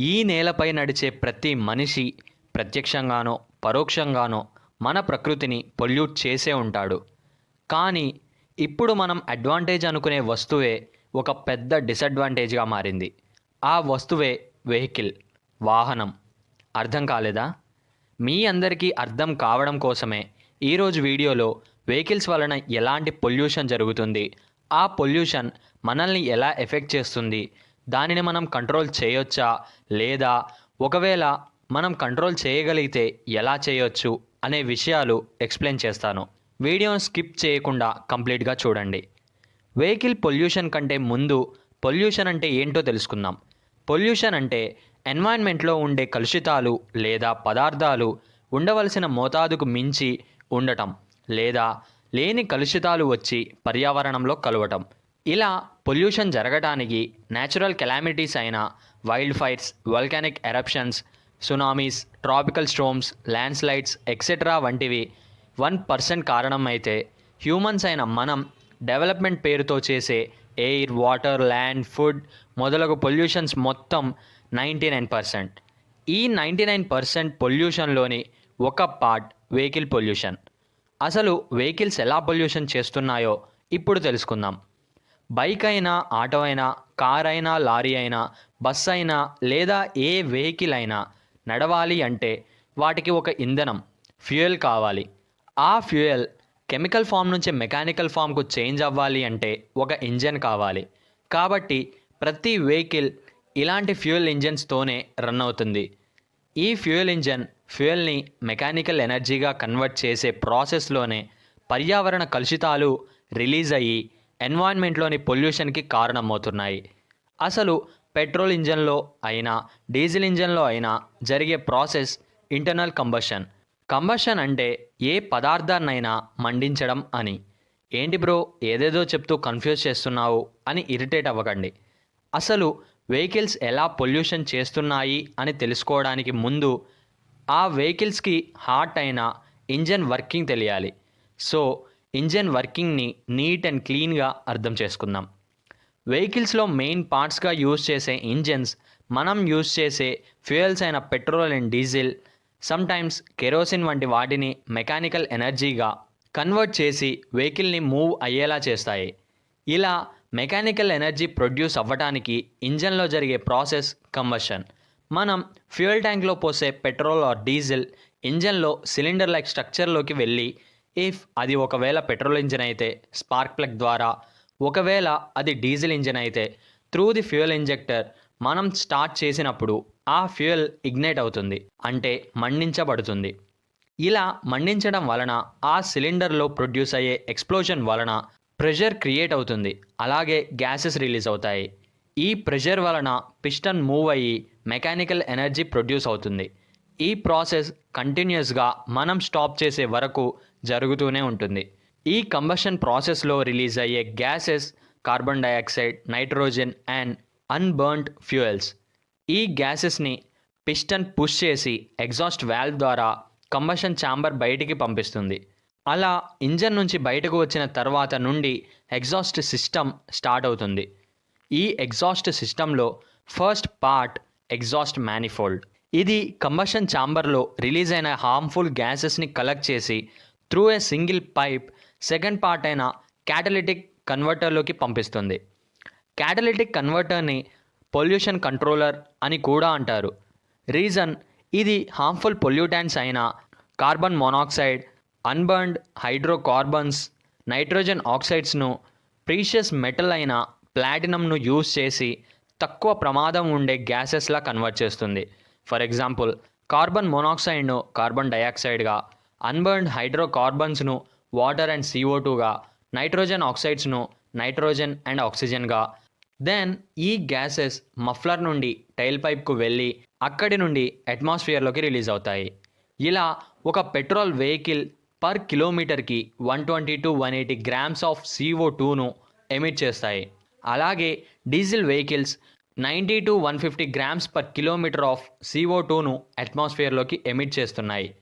ఈ నేలపై నడిచే ప్రతి మనిషి ప్రత్యక్షంగానో పరోక్షంగానో మన ప్రకృతిని పొల్యూట్ చేసే ఉంటాడు. కానీ ఇప్పుడు మనం అడ్వాంటేజ్ అనుకునే వస్తువే ఒక పెద్ద డిసడ్వాంటేజ్గా మారింది. ఆ వస్తువే వెహికల్ వాహనం. అర్థం కాలేదా? మీ అందరికీ అర్థం కావడం కోసమే ఈరోజు వీడియోలో వెహికల్స్ వలన ఎలాంటి పొల్యూషన్ జరుగుతుంది ఆ పొల్యూషన్ మనల్ని ఎలా ఎఫెక్ట్ చేస్తుంది దానిని మనం కంట్రోల్ చేయొచ్చా? లేదా ఒకవేళ మనం కంట్రోల్ చేయగలిగితే ఎలా చేయొచ్చు? అనే విషయాలు ఎక్స్ప్లెయిన్ చేస్తాను. వీడియోను స్కిప్ చేయకుండా కంప్లీట్గా చూడండి. వెహికల్ పొల్యూషన్ కంటే ముందు పొల్యూషన్ అంటే ఏంటో తెలుసుకుందాం. పొల్యూషన్ అంటే ఎన్వైర్న్మెంట్లో ఉండే కలుషితాలు లేదా పదార్థాలు ఉండవలసిన మోతాదుకు మించి ఉండటం లేదా లేని కలుషితాలు వచ్చి పర్యావరణంలో కలవటం. ఇలా పొల్యూషన్ జరగటానికి న్యాచురల్ కెలామిటీస్ అయిన wild fires volcanic eruptions tsunamis tropical storms land slides etcetera వంటివి వన్ పర్సెంట్ కారణం అయితే హ్యూమన్స్ అయిన మనం డెవలప్మెంట్ పేరుతో చేసే ఎయిర్ వాటర్ ల్యాండ్ ఫుడ్ మొదలగు పొల్యూషన్స్ మొత్తం నైంటీ నైన్ పర్సెంట్. ఈ నైంటీ నైన్ పర్సెంట్ పొల్యూషన్లోని ఒక పార్ట్ వెహికల్ పొల్యూషన్. అసలు వెహికల్స్ ఎలా పొల్యూషన్ చేస్తున్నాయో ఇప్పుడు తెలుసుకుందాం. బైక్ అయినా ఆటో అయినా కార్ అయినా లారీ అయినా బస్ అయినా లేదా ఏ వెహికల్ అయినా నడవాలి అంటే వాటికి ఒక ఇంధనం ఫ్యూయల్ కావాలి. ఆ ఫ్యూయల్ కెమికల్ ఫామ్ నుంచి మెకానికల్ ఫామ్కు చేంజ్ అవ్వాలి అంటే ఒక ఇంజన్ కావాలి. కాబట్టి ప్రతి వెహికల్ ఇలాంటి ఫ్యూయల్ ఇంజన్స్తోనే రన్ అవుతుంది. ఈ ఫ్యూయల్ ఇంజన్ ఫ్యూయల్ని మెకానికల్ ఎనర్జీగా కన్వర్ట్ చేసే ప్రాసెస్లోనే పర్యావరణ కలుషితాలు రిలీజ్ అయ్యి ఎన్వాన్మెంట్లోని పొల్యూషన్కి కారణమవుతున్నాయి. అసలు పెట్రోల్ ఇంజన్లో అయినా డీజిల్ ఇంజన్లో అయినా జరిగే ప్రాసెస్ ఇంటర్నల్ కంబషన్. కంబషన్ అంటే ఏ పదార్థాన్నైనా మండించడం అని. ఏంటి బ్రో ఏదేదో చెప్తూ కన్ఫ్యూజ్ చేస్తున్నావు అని ఇరిటేట్ అవ్వకండి. అసలు వెహికల్స్ ఎలా పొల్యూషన్ చేస్తున్నాయి అని తెలుసుకోవడానికి ముందు ఆ వెహికల్స్కి హార్ట్ అయిన ఇంజన్ వర్కింగ్ తెలియాలి. సో ఇంజన్ వర్కింగ్ని నీట్ అండ్ క్లీన్గా అర్థం చేసుకుందాం. వెహికల్స్లో మెయిన్ పార్ట్స్గా యూజ్ చేసే ఇంజన్స్ మనం యూజ్ చేసే ఫ్యూయల్స్ అయిన petrol and diesel sometimes kerosene వంటి వాటిని మెకానికల్ ఎనర్జీగా కన్వర్ట్ చేసి వెహికల్ని మూవ్ అయ్యేలా చేస్తాయి. ఇలా మెకానికల్ ఎనర్జీ ప్రొడ్యూస్ అవ్వడానికి ఇంజన్లో జరిగే ప్రాసెస్ కంబషన్. మనం ఫ్యూయల్ ట్యాంక్లో పోసే పెట్రోల్ ఆర్ డీజిల్ ఇంజన్లో సిలిండర్ లైక్ స్ట్రక్చర్లోకి వెళ్ళి ఇఫ్ అది ఒకవేళ పెట్రోల్ ఇంజన్ అయితే స్పార్క్ ప్లగ్ ద్వారా ఒకవేళ అది డీజిల్ ఇంజన్ అయితే త్రూ ది ఫ్యూయల్ ఇంజెక్టర్ మనం స్టార్ట్ చేసినప్పుడు ఆ ఫ్యూయల్ ఇగ్నైట్ అవుతుంది అంటే మండించబడుతుంది. ఇలా మండించడం వలన ఆ సిలిండర్లో ప్రొడ్యూస్ అయ్యే ఎక్స్ప్లోజన్ వలన ప్రెషర్ క్రియేట్ అవుతుంది అలాగే గ్యాసెస్ రిలీజ్ అవుతాయి. ఈ ప్రెషర్ వలన పిస్టన్ మూవ్ అయ్యి మెకానికల్ ఎనర్జీ ప్రొడ్యూస్ అవుతుంది. ఈ ప్రాసెస్ కంటిన్యూస్గా మనం స్టాప్ చేసే వరకు జరుగుతూనే ఉంటుంది. ఈ కంబషన్ ప్రాసెస్లో రిలీజ్ అయ్యే gases carbon dioxide nitrogen and unburned fuels. ఈ గ్యాసెస్ని పిస్టన్ పుష్ చేసి ఎగ్జాస్ట్ వాల్వ్ ద్వారా కంబషన్ ఛాంబర్ బయటికి పంపిస్తుంది. అలా ఇంజన్ నుంచి బయటకు వచ్చిన తర్వాత నుండి ఎగ్జాస్ట్ సిస్టమ్ స్టార్ట్ అవుతుంది. ఈ ఎగ్జాస్ట్ సిస్టంలో ఫస్ట్ పార్ట్ ఎగ్జాస్ట్ మ్యానిఫోల్డ్ ఇది కంబషన్ ఛాంబర్లో రిలీజ్ అయిన హార్మ్ఫుల్ గ్యాసెస్ని కలెక్ట్ చేసి through a single pipe second part అయిన క్యాటలిటిక్ కన్వర్టర్లోకి పంపిస్తుంది. క్యాటలిటిక్ కన్వర్టర్ని పొల్యూషన్ కంట్రోలర్ అని కూడా అంటారు. రీజన్ ఇది హార్మ్ఫుల్ పొల్యూటాన్స్ అయిన carbon monoxide unburned hydrocarbons nitrogen ఆక్సైడ్స్ను precious metal అయిన ప్లాటినంను యూజ్ చేసి తక్కువ ప్రమాదం ఉండే గ్యాసెస్లా కన్వర్ట్ చేస్తుంది. ఫర్ ఎగ్జాంపుల్ కార్బన్ మోనాక్సైడ్ను కార్బన్ డయాక్సైడ్గా అన్బర్న్డ్ హైడ్రోకార్బన్స్ను వాటర్ అండ్ సిఓ టూగా నైట్రోజన్ ఆక్సైడ్స్ను నైట్రోజన్ అండ్ ఆక్సిజన్గా. దెన్ ఈ గ్యాసెస్ మఫ్లర్ నుండి టైల్ పైప్కు వెళ్ళి అక్కడి నుండి అట్మాస్ఫియర్లోకి రిలీజ్ అవుతాయి. ఇలా ఒక పెట్రోల్ వెహికల్ పర్ కిలోమీటర్కి one twenty to one eighty grams of CO టూను emit చేస్తాయి. అలాగే diesel vehicles ninety to one fifty grams per kilometre of CO టూను అట్మాస్ఫియర్లోకి ఎమిట్ చేస్తున్నాయి.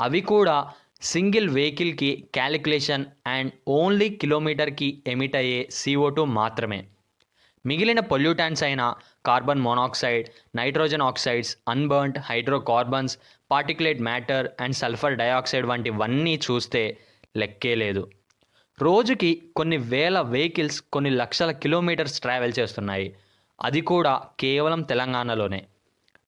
అవి కూడా సింగిల్ వెహికల్కి క్యాలిక్యులేషన్ అండ్ ఓన్లీ కిలోమీటర్కి ఎమిట్ అయ్యే సిఓ టూ మాత్రమే. మిగిలిన పొల్యూటాన్స్ అయిన carbon monoxide nitrogen oxides unburned hydrocarbons particulate matter and sulphur dioxide వంటివన్నీ చూస్తే లెక్కే లేదు. రోజుకి కొన్ని వేల వెహికల్స్ కొన్ని లక్షల కిలోమీటర్స్ ట్రావెల్ చేస్తున్నాయి. అది కూడా కేవలం తెలంగాణలోనే.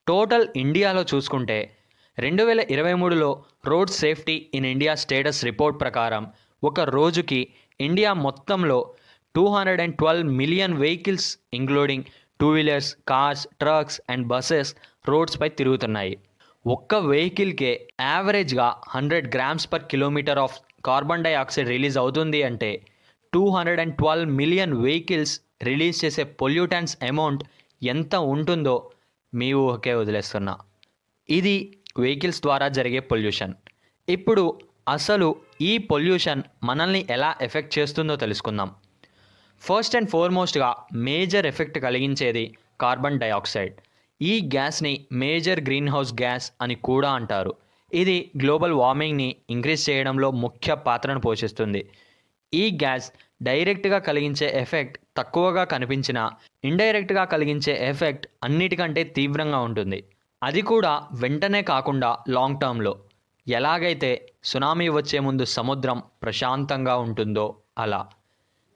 టోటల్ ఇండియాలో చూసుకుంటే రెండు వేల ఇరవై మూడులో road safety in India status report ప్రకారం ఒక రోజుకి ఇండియా మొత్తంలో two hundred and twelve million vehicles including two wheelers cars trucks and buses రోడ్స్పై తిరుగుతున్నాయి. ఒక్క వెహికల్కే యావరేజ్గా hundred grams per kilometre of carbon dioxide release అవుతుంది అంటే two hundred and twelve million vehicles release చేసే పొల్యూటన్స్ అమౌంట్ ఎంత ఉంటుందో మీ ఊహకే వదిలేస్తున్నా. ఇది వెహికల్స్ ద్వారా జరిగే పొల్యూషన్. ఇప్పుడు అసలు ఈ పొల్యూషన్ మనల్ని ఎలా ఎఫెక్ట్ చేస్తుందో తెలుసుకుందాం. ఫస్ట్ అండ్ ఫార్మోస్ట్గా మేజర్ ఎఫెక్ట్ కలిగించేది కార్బన్ డయాక్సైడ్ ఈ గ్యాస్ని మేజర్ గ్రీన్ హౌస్ గ్యాస్ అని కూడా అంటారు. ఇది గ్లోబల్ వార్మింగ్ని ఇంక్రీజ్ చేయడంలో ముఖ్య పాత్రను పోషిస్తుంది. ఈ గ్యాస్ డైరెక్ట్గా కలిగించే ఎఫెక్ట్ తక్కువగా కనిపించినా ఇండైరెక్ట్గా కలిగించే ఎఫెక్ట్ అన్నిటికంటే తీవ్రంగా ఉంటుంది. అది కూడా వెంటనే కాకుండా లాంగ్ టర్మ్లో. ఎలాగైతే సునామీ వచ్చే ముందు సముద్రం ప్రశాంతంగా ఉంటుందో అలా.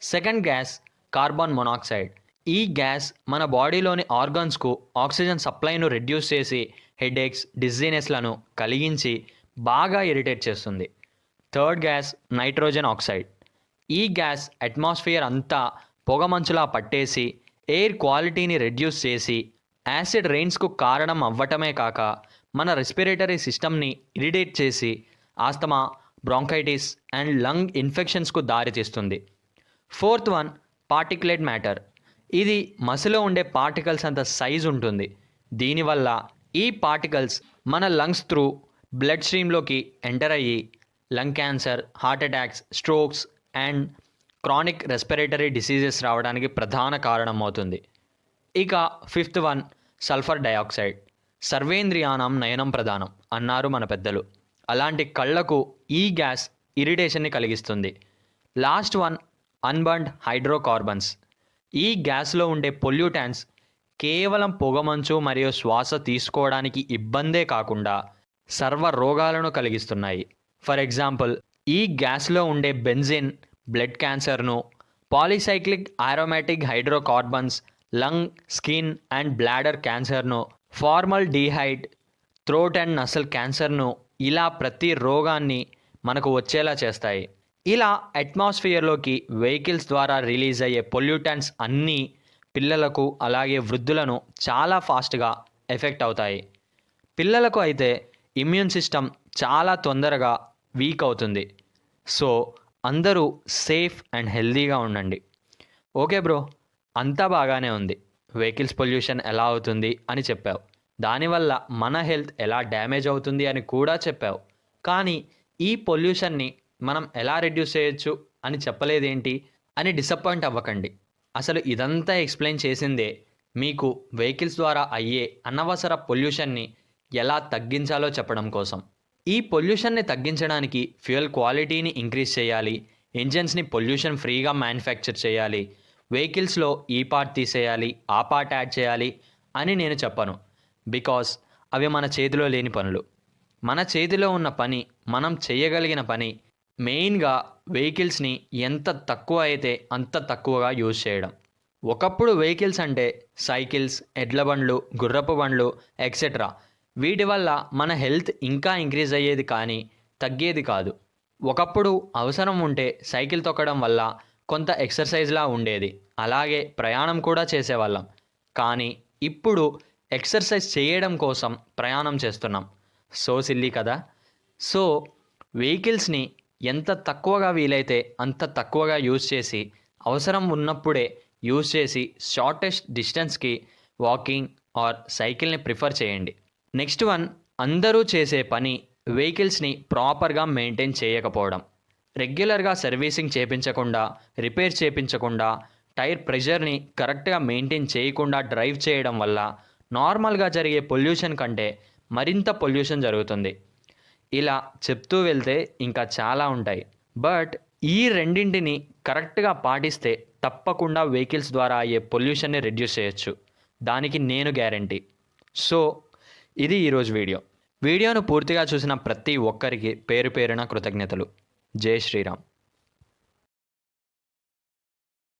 Second gas carbon monoxide. ఈ గ్యాస్ మన బాడీలోని ఆర్గన్స్కు ఆక్సిజన్ సప్లైను రెడ్యూస్ చేసి హెడేక్స్ డిజీనెస్లను కలిగించి బాగా ఇరిటేట్ చేస్తుంది. Third gas nitrogen oxide. ఈ గ్యాస్ అట్మాస్ఫియర్ అంతా పొగమంచులా పట్టేసి ఎయిర్ క్వాలిటీని రెడ్యూస్ చేసి యాసిడ్ రెయిన్స్కు కారణం అవ్వటమే కాక మన రెస్పిరేటరీ సిస్టమ్ని ఇరిటేట్ చేసి ఆస్తమా బ్రాంకైటిస్ అండ్ లంగ్ ఇన్ఫెక్షన్స్కు దారితీస్తుంది ఫోర్త్ వన్ పార్టికులేట్ మ్యాటర్. ఇది మసిలో ఉండే పార్టికల్స్ అంత సైజ్ ఉంటుంది. దీనివల్ల ఈ పార్టికల్స్ మన లంగ్స్ త్రూ బ్లడ్ స్ట్రీమ్లోకి ఎంటర్ అయ్యి lung cancer heart attacks strokes and chronic respiratory diseases రావడానికి ప్రధాన కారణం అవుతుంది. ఇక ఫిఫ్త్ వన్ సల్ఫర్ డయాక్సైడ్. సర్వేంద్రియానం నయనం ప్రధానం అన్నారు మన పెద్దలు. అలాంటి కళ్ళకు ఈ గ్యాస్ ఇరిటేషన్ని కలిగిస్తుంది. Last one unburned hydrocarbons. ఈ గ్యాస్లో ఉండే పొల్యూటాన్స్ కేవలం పొగమంచు మరియు శ్వాస తీసుకోవడానికి ఇబ్బందే కాకుండా సర్వ రోగాలను కలిగిస్తున్నాయి. ఫర్ ఎగ్జాంపుల్ ఈ గ్యాస్లో ఉండే benzene blood క్యాన్సర్ను polycyclic aromatic hydrocarbons lung skin and bladder క్యాన్సర్ను formaldehyde throat and nasal క్యాన్సర్ను ఇలా ప్రతి రోగాన్ని మనకు వచ్చేలా చేస్తాయి. ఇలా అట్మాస్ఫియర్లోకి వెహికల్స్ ద్వారా రిలీజ్ అయ్యే పొల్యూటన్స్ అన్నీ పిల్లలకు అలాగే వృద్ధులను చాలా ఫాస్ట్గా ఎఫెక్ట్ అవుతాయి. పిల్లలకు అయితే ఇమ్యూన్ సిస్టమ్ చాలా తొందరగా వీక్ అవుతుంది. సో అందరూ సేఫ్ అండ్ హెల్దీగా ఉండండి. ఓకే బ్రో అంతా బాగానే ఉంది. వెహికల్స్ పొల్యూషన్ ఎలా అవుతుంది అని చెప్పావు. దానివల్ల మన హెల్త్ ఎలా డ్యామేజ్ అవుతుంది అని కూడా చెప్పావు. కానీ ఈ పొల్యూషన్ని మనం ఎలా రెడ్యూస్ చేయొచ్చు అని చెప్పలేదేంటి అని డిసప్పాయింట్ అవ్వకండి. అసలు ఇదంతా ఎక్స్ప్లెయిన్ చేసిందే మీకు వెహికల్స్ ద్వారా అయ్యే అనవసర పొల్యూషన్ని ఎలా తగ్గించాలో చెప్పడం కోసం. ఈ పొల్యూషన్ని తగ్గించడానికి ఫ్యూయల్ క్వాలిటీని ఇంక్రీజ్ చేయాలి ఇంజన్స్ని పొల్యూషన్ ఫ్రీగా మ్యానుఫ్యాక్చర్ చేయాలి వెహికల్స్లో ఈ పార్ట్ తీసేయాలి ఆ పార్ట్ యాడ్ చేయాలి అని నేను చెప్పను. బికాస్ అవి మన చేతిలో లేని పనులు. మన చేతిలో ఉన్న పని మనం చేయగలిగిన పని మెయిన్గా వెహికల్స్ని ఎంత తక్కువ అయితే అంత తక్కువగా యూజ్ చేయడం. ఒకప్పుడు వెహికల్స్ అంటే సైకిల్స్ ఎడ్ల బండ్లు గుర్రపు బండ్లు ఎక్సెట్రా వీటి వల్ల మన హెల్త్ ఇంకా ఇంక్రీజ్ అయ్యేది కానీ తగ్గేది కాదు. ఒకప్పుడు అవసరం ఉంటే సైకిల్ తొక్కడం వల్ల కొంత ఎక్సర్సైజ్లా ఉండేది. అలాగే ప్రయాణం కూడా చేసేవాళ్ళం. కానీ ఇప్పుడు ఎక్సర్సైజ్ చేయడం కోసం ప్రయాణం చేస్తున్నాం. సో సిల్లీ కదా? సో వెహికల్స్ని ఎంత తక్కువగా వీలైతే అంత తక్కువగా యూజ్ చేసి అవసరం ఉన్నప్పుడే యూజ్ చేసి షార్టెస్ట్ డిస్టెన్స్కి వాకింగ్ ఆర్ సైకిల్ని ప్రిఫర్ చేయండి. నెక్స్ట్ వన్ అందరూ చేసే పని వెహికల్స్ని ప్రాపర్గా మెయింటైన్ చేయకపోవడం. రెగ్యులర్గా సర్వీసింగ్ చేపించకుండా రిపేర్ చేపించకుండా టైర్ ప్రెషర్ని కరెక్ట్గా మెయింటైన్ చేయకుండా డ్రైవ్ చేయడం వల్ల నార్మల్గా జరిగే పొల్యూషన్ కంటే మరింత పొల్యూషన్ జరుగుతుంది. ఇలా చెప్తూ వెళ్తే ఇంకా చాలా ఉంటాయి. బట్ ఈ రెండింటిని కరెక్ట్గా పాటిస్తే తప్పకుండా వెహికల్స్ ద్వారా అయ్యే పొల్యూషన్ని రెడ్యూస్ చేయొచ్చు. దానికి నేను గ్యారంటీ సో ఇది ఈరోజు వీడియో. వీడియోను పూర్తిగా చూసిన ప్రతి ఒక్కరికి పేరు పేరున కృతజ్ఞతలు. జై శ్రీరామ్.